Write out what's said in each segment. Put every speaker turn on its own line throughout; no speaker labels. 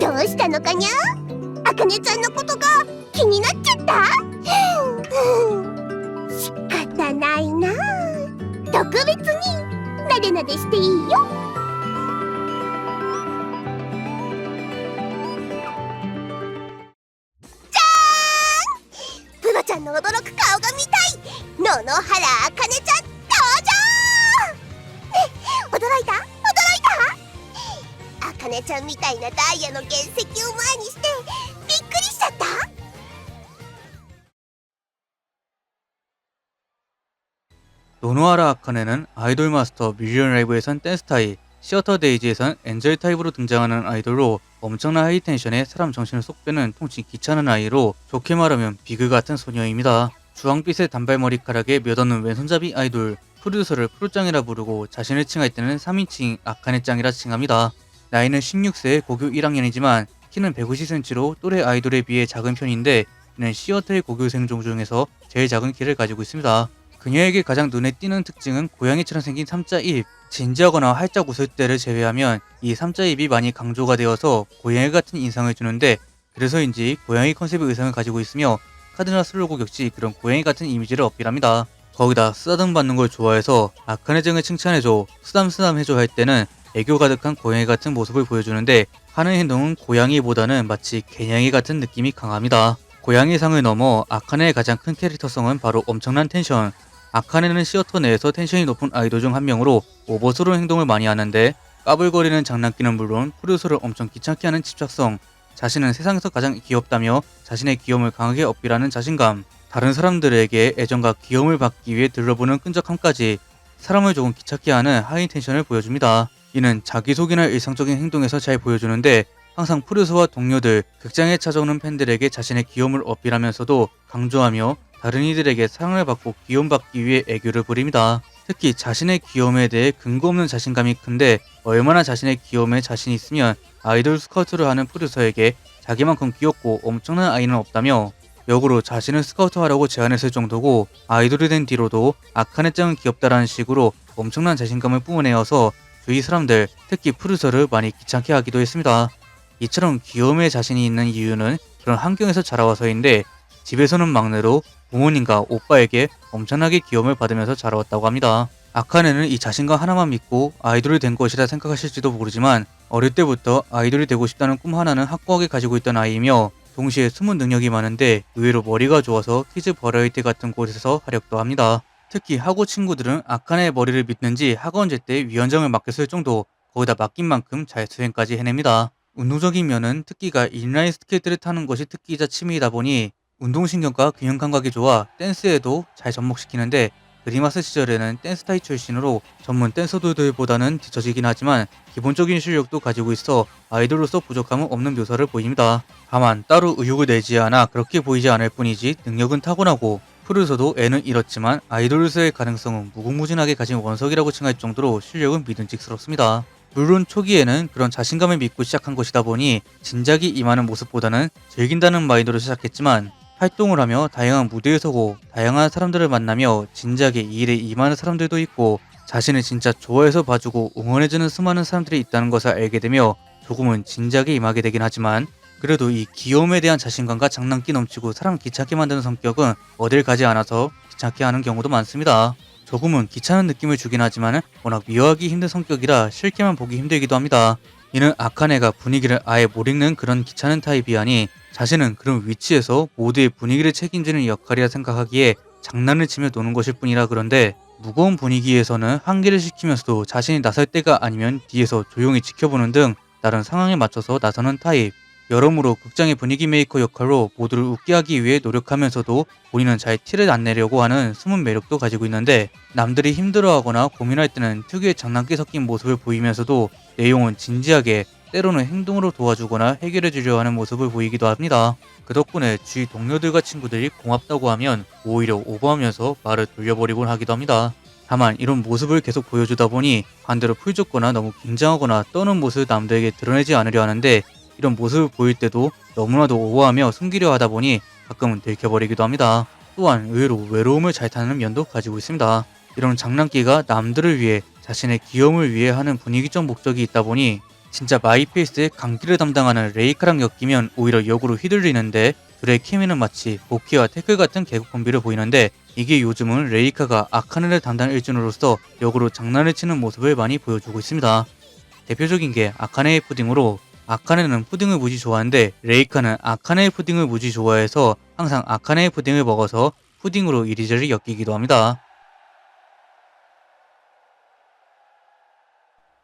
どうしたのかにゃあかねちゃん。のことが気になっちゃった仕方ないな特別になでなでしていいよ たあかねちゃんみたいなダイヤの原石を前にしてびっくりしちゃった
노노하라 아카네는 아이돌 마스터 뮤지션 라이브에선 댄스 타입, 시어터 데이지에선 엔젤 타입으로 등장하는 아이돌로 엄청난 하이텐션에 사람 정신을 쏙 빼는 통치 귀찮은 아이로 좋게 말하면 비글 같은 소녀입니다. 주황빛의 단발머리카락에 몇 없는 왼손잡이 아이돌, 프로듀서를 프로짱이라 부르고 자신을 칭할 때는 3인칭 아카네짱이라 칭합니다. 나이는 16세 고교 1학년이지만 키는 150cm로 또래 아이돌에 비해 작은 편인데 이는 시어터의 고교생 중 중에서 제일 작은 키를 가지고 있습니다. 그녀에게 가장 눈에 띄는 특징은 고양이처럼 생긴 삼자 입. 진지하거나 활짝 웃을 때를 제외하면 이 삼자 입이 많이 강조가 되어서 고양이 같은 인상을 주는데 그래서인지 고양이 컨셉의 의상을 가지고 있으며 카드나 슬로곡 역시 그런 고양이 같은 이미지를 어필합니다. 거기다 쓰다듬 받는 걸 좋아해서 아카네증을 칭찬해줘, 쓰담쓰담 해줘 할 때는 애교 가득한 고양이 같은 모습을 보여주는데 하는 행동은 고양이보다는 마치 개냥이 같은 느낌이 강합니다. 고양이상을 넘어 아카네의 가장 큰 캐릭터성은 바로 엄청난 텐션. 아카네는 시어터 내에서 텐션이 높은 아이돌 중 한 명으로 오버스러운 행동을 많이 하는데 까불거리는 장난기는 물론 프로듀서를 엄청 귀찮게 하는 집착성, 자신은 세상에서 가장 귀엽다며 자신의 귀여움을 강하게 어필하는 자신감, 다른 사람들에게 애정과 귀여움을 받기 위해 들러보는 끈적함까지 사람을 조금 귀찮게 하는 하이 텐션을 보여줍니다. 이는 자기소개나 일상적인 행동에서 잘 보여주는데 항상 프로듀서와 동료들, 극장에 찾아오는 팬들에게 자신의 귀여움을 어필하면서도 강조하며 다른 이들에게 사랑을 받고 귀여움받기 위해 애교를 부립니다. 특히 자신의 귀여움에 대해 근거 없는 자신감이 큰데 얼마나 자신의 귀여움에 자신이 있으면 아이돌 스카우트를 하는 프로듀서에게 자기만큼 귀엽고 엄청난 아이는 없다며 역으로 자신을 스카우트하라고 제안했을 정도고 아이돌이 된 뒤로도 아카네짱은 귀엽다라는 식으로 엄청난 자신감을 뿜어내어서 주위 사람들 특히 프로듀서를 많이 귀찮게 하기도 했습니다. 이처럼 귀여움에 자신이 있는 이유는 그런 환경에서 자라와서인데 집에서는 막내로 부모님과 오빠에게 엄청나게 귀여움을 받으면서 자라왔다고 합니다. 아카네는 이 자신감 하나만 믿고 아이돌이 된 것이라 생각하실지도 모르지만 어릴 때부터 아이돌이 되고 싶다는 꿈 하나는 확고하게 가지고 있던 아이이며 동시에 숨은 능력이 많은데 의외로 머리가 좋아서 키즈 버라이티 같은 곳에서 활약도 합니다. 특히 하고 친구들은 아카네의 머리를 믿는지 학원 제때 위원장을 맡겼을 정도 거기다 맡긴 만큼 잘 수행까지 해냅니다. 운동적인 면은 특기가 인라인 스케이트를 타는 것이 특기이자 취미이다 보니 운동신경과 균형 감각이 좋아 댄스에도 잘 접목시키는데 그리마스 시절에는 댄스 타이 출신으로 전문 댄서들보다는 뒤처지긴 하지만 기본적인 실력도 가지고 있어 아이돌로서 부족함은 없는 묘사를 보입니다. 다만 따로 의욕을 내지 않아 그렇게 보이지 않을 뿐이지 능력은 타고나고 프로듀서도 애는 잃었지만 아이돌로서의 가능성은 무궁무진하게 가진 원석이라고 칭할 정도로 실력은 믿음직스럽습니다. 물론 초기에는 그런 자신감을 믿고 시작한 것이다 보니 진작이 임하는 모습보다는 즐긴다는 마인드로 시작했지만 활동을 하며 다양한 무대에 서고 다양한 사람들을 만나며 진작에 이 일에 임하는 사람들도 있고 자신을 진짜 좋아해서 봐주고 응원해주는 수많은 사람들이 있다는 것을 알게 되며 조금은 진작에 임하게 되긴 하지만 그래도 이 귀여움에 대한 자신감과 장난기 넘치고 사람 귀찮게 만드는 성격은 어딜 가지 않아서 귀찮게 하는 경우도 많습니다. 조금은 귀찮은 느낌을 주긴 하지만 워낙 미워하기 힘든 성격이라 싫게만 보기 힘들기도 합니다. 이는 아카네가 분위기를 아예 못 읽는 그런 귀찮은 타입이 아니 자신은 그런 위치에서 모두의 분위기를 책임지는 역할이라 생각하기에 장난을 치며 노는 것일 뿐이라 그런데 무거운 분위기에서는 환기를 시키면서도 자신이 나설 때가 아니면 뒤에서 조용히 지켜보는 등 다른 상황에 맞춰서 나서는 타입. 여러모로 극장의 분위기 메이커 역할로 모두를 웃게 하기 위해 노력하면서도 본인은 잘 티를 안 내려고 하는 숨은 매력도 가지고 있는데 남들이 힘들어하거나 고민할 때는 특유의 장난기 섞인 모습을 보이면서도 내용은 진지하게 때로는 행동으로 도와주거나 해결해 주려 하는 모습을 보이기도 합니다. 그 덕분에 주위 동료들과 친구들이 고맙다고 하면 오히려 오버하면서 말을 돌려버리곤 하기도 합니다. 다만 이런 모습을 계속 보여주다 보니 반대로 풀좁거나 너무 긴장하거나 떠는 모습을 남들에게 드러내지 않으려 하는데 이런 모습을 보일 때도 너무나도 오버하며 숨기려 하다 보니 가끔은 들켜버리기도 합니다. 또한 의외로 외로움을 잘 타는 면도 가지고 있습니다. 이런 장난기가 남들을 위해 자신의 귀여움을 위해 하는 분위기적 목적이 있다 보니 진짜 마이페이스의 강기를 담당하는 레이카랑 엮이면 오히려 역으로 휘둘리는데 둘의 케미는 마치 보키와 태클 같은 개그 콤비를 보이는데 이게 요즘은 레이카가 아카네를 담당 일진으로서 역으로 장난을 치는 모습을 많이 보여주고 있습니다. 대표적인 게 아카네의 푸딩으로 아카네는 푸딩을 무지 좋아하는데 레이카는 아카네의 푸딩을 무지 좋아해서 항상 아카네의 푸딩을 먹어서 푸딩으로 이리저리 엮이기도 합니다.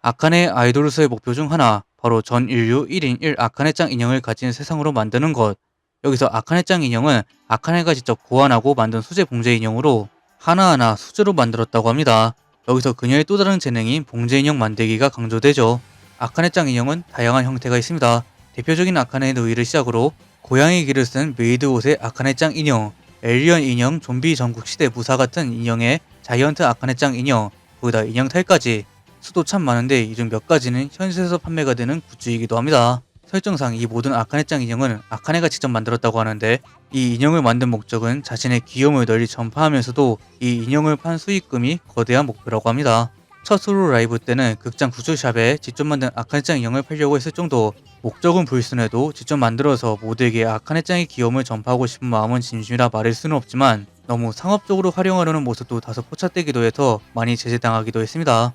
아카네 아이돌로서의 목표 중 하나, 바로 전 인류 1인 1 아카네짱 인형을 가진 세상으로 만드는 것. 여기서 아카네짱 인형은 아카네가 직접 고안하고 만든 수제 봉제 인형으로 하나하나 수제로 만들었다고 합니다. 여기서 그녀의 또 다른 재능인 봉제 인형 만들기가 강조되죠. 아카네짱 인형은 다양한 형태가 있습니다. 대표적인 아카네 누이를 시작으로 고양이 귀를 쓴 메이드 옷의 아카네짱 인형, 엘리언 인형 좀비 전국 시대 무사 같은 인형의 자이언트 아카네짱 인형, 거기다 인형 탈까지 수도 참 많은데 이 중 몇 가지는 현실에서 판매가 되는 굿즈이기도 합니다. 설정상 이 모든 아카네 짱 인형은 아카네가 직접 만들었다고 하는데 이 인형을 만든 목적은 자신의 귀여움을 널리 전파하면서도 이 인형을 판 수익금이 거대한 목표라고 합니다. 첫 솔로 라이브 때는 극장 구조샵에 직접 만든 아카네짱 인형을 팔려고 했을 정도 목적은 불순해도 직접 만들어서 모두에게 아카네짱의 귀여움을 전파하고 싶은 마음은 진심이라 말할 수는 없지만 너무 상업적으로 활용하려는 모습도 다소 포착되기도 해서 많이 제재당하기도 했습니다.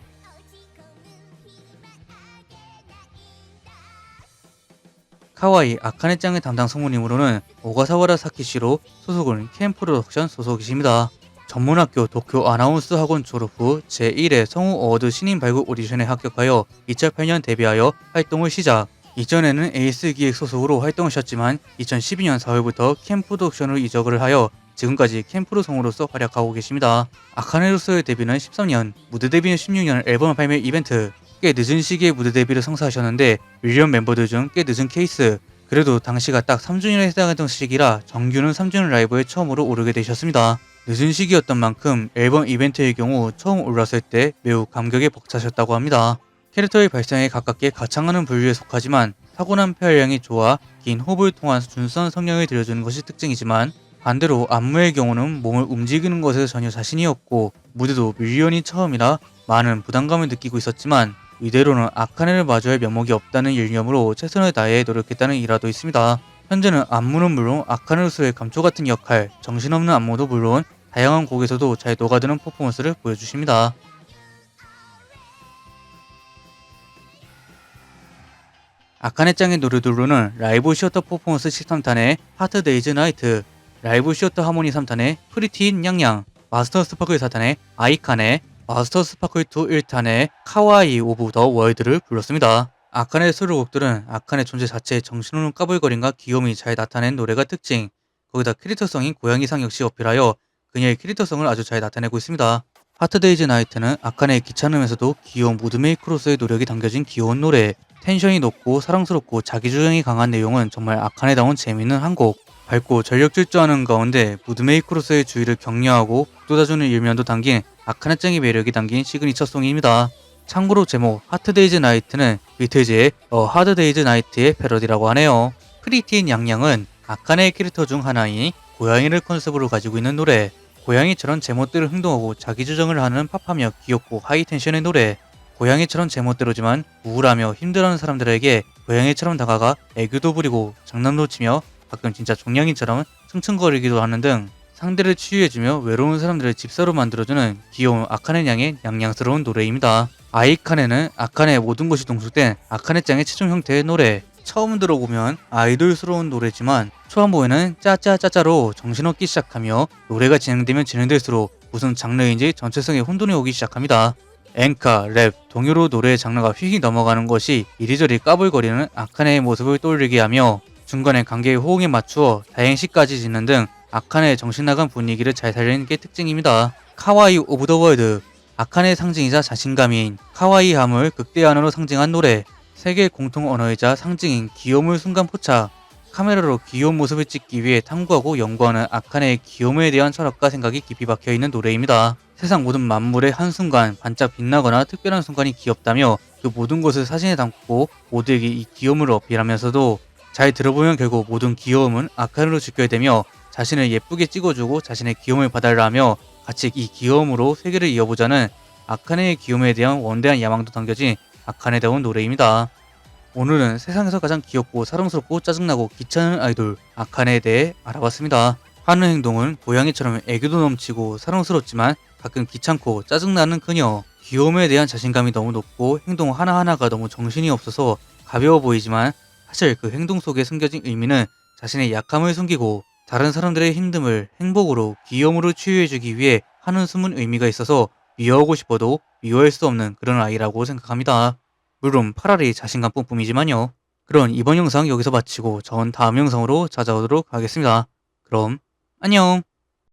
카와이 아카네짱의 담당 성우님으로는 오가사와라 사키시로 소속은 캠 프로덕션 소속이십니다. 전문학교 도쿄 아나운스 학원 졸업 후 제1회 성우 어워드 신인 발굴 오디션에 합격하여 2008년 데뷔하여 활동을 시작. 이전에는 에이스 기획 소속으로 활동하셨지만 2012년 4월부터 캠 프로덕션으로 이적을 하여 지금까지 캠프로 성우로서 활약하고 계십니다. 아카네로서의 데뷔는 13년, 무대 데뷔는 16년 앨범 발매 이벤트, 꽤 늦은 시기에 무대 데뷔를 성사하셨는데 윌리엄 멤버들 중 꽤 늦은 케이스 그래도 당시가 딱 3주년에 해당했던 시기라 정규는 3주년 라이브에 처음으로 오르게 되셨습니다. 늦은 시기였던 만큼 앨범 이벤트의 경우 처음 올랐을 때 매우 감격에 벅차셨다고 합니다. 캐릭터의 발상에 가깝게 가창하는 분류에 속하지만 타고난 폐활량이 좋아 긴 호흡을 통한 준수한 성량을 들여주는 것이 특징이지만 반대로 안무의 경우는 몸을 움직이는 것에 전혀 자신이 없고 무대도 밀리언이 처음이라 많은 부담감을 느끼고 있었지만 이대로는 아카네를 마주할 면목이 없다는 일념으로 최선을 다해 노력했다는 일화도 있습니다. 현재는 안무는 물론 아카네로서의 감초 같은 역할, 정신없는 안무도 물론 다양한 곡에서도 잘 녹아드는 퍼포먼스를 보여주십니다. 아카네짱의 노래들로는 라이브 시어터 퍼포먼스 13탄의 하트 데이즈 나이트, 라이브 시어터 하모니 3탄의 프리티인 냥냥, 마스터 스파클 4탄의 아이칸의 마스터 스파클 2 1탄의 카와이 오브 더 월드를 불렀습니다. 아칸의 수록곡들은 아칸의 존재 자체의 정신없는 까불거림과 귀여움이 잘 나타낸 노래가 특징, 거기다 캐릭터성인 고양이상 역시 어필하여 그녀의 캐릭터성을 아주 잘 나타내고 있습니다. 하트데이즈 나이트는 아칸의 귀찮으면서도 귀여운 무드 메이크로서의 노력이 담겨진 귀여운 노래, 텐션이 높고 사랑스럽고 자기주장이 강한 내용은 정말 아칸에다운 재미있는 한 곡. 밝고 전력 질주하는 가운데 무드 메이크로서의 주의를 격려하고 쏟아주는 일면도 담긴 아카네짱의 매력이 담긴 시그니처 송입니다. 참고로 제목 하트데이즈 나이트는 비틀즈의 어 하드데이즈 나이트의 패러디라고 하네요. 프리티인 양양은 아카네의 캐릭터 중 하나인 고양이를 컨셉으로 가지고 있는 노래. 고양이처럼 제멋대로 행동하고 자기 주장을 하는 팝하며 귀엽고 하이텐션의 노래. 고양이처럼 제멋대로지만 우울하며 힘들어하는 사람들에게 고양이처럼 다가가 애교도 부리고 장난도 치며 가끔 진짜 종냥이처럼 승승거리기도 하는 등 상대를 치유해주며 외로운 사람들을 집사로 만들어주는 귀여운 아카네 양의 양양스러운 노래입니다. 아이카네는 아카네의 모든 것이 동숙된 아카네 짱의 최종 형태의 노래. 처음 들어보면 아이돌스러운 노래지만 초반부에는 짜짜짜짜로 정신없기 시작하며 노래가 진행되면 진행될수록 무슨 장르인지 전체성에 혼돈이 오기 시작합니다. 앵카, 랩, 동요로 노래의 장르가 휙 넘어가는 것이 이리저리 까불거리는 아카네의 모습을 떠올리게 하며 중간에 관계의 호응에 맞추어 다행시까지 짓는 등 아칸의 정신나간 분위기를 잘 살리는 게 특징입니다. 카와이 오브 더 월드 아칸의 상징이자 자신감인 카와이함을 극대안으로 상징한 노래 세계 공통 언어이자 상징인 귀여움을 순간 포착 카메라로 귀여운 모습을 찍기 위해 탐구하고 연구하는 아칸의 귀여움에 대한 철학과 생각이 깊이 박혀 있는 노래입니다. 세상 모든 만물의 한순간 반짝 빛나거나 특별한 순간이 귀엽다며 그 모든 것을 사진에 담고 모두에게 이 귀여움을 어필하면서도 잘 들어보면 결국 모든 귀여움은 아칸으로 지켜야 되며 자신을 예쁘게 찍어주고 자신의 귀여움을 받아라 하며 같이 이 귀여움으로 세계를 이어보자는 아카네의 귀여움에 대한 원대한 야망도 담겨진 아카네다운 노래입니다. 오늘은 세상에서 가장 귀엽고 사랑스럽고 짜증나고 귀찮은 아이돌 아카네에 대해 알아봤습니다. 하는 행동은 고양이처럼 애교도 넘치고 사랑스럽지만 가끔 귀찮고 짜증나는 그녀. 귀여움에 대한 자신감이 너무 높고 행동 하나하나가 너무 정신이 없어서 가벼워 보이지만 사실 그 행동 속에 숨겨진 의미는 자신의 약함을 숨기고 다른 사람들의 힘듦을 행복으로 귀여움으로 치유해주기 위해 하는 숨은 의미가 있어서 미워하고 싶어도 미워할 수 없는 그런 아이라고 생각합니다. 물론 파라리 자신감 뿜뿜이지만요. 그럼 이번 영상 여기서 마치고 전 다음 영상으로 찾아오도록 하겠습니다. 그럼 안녕.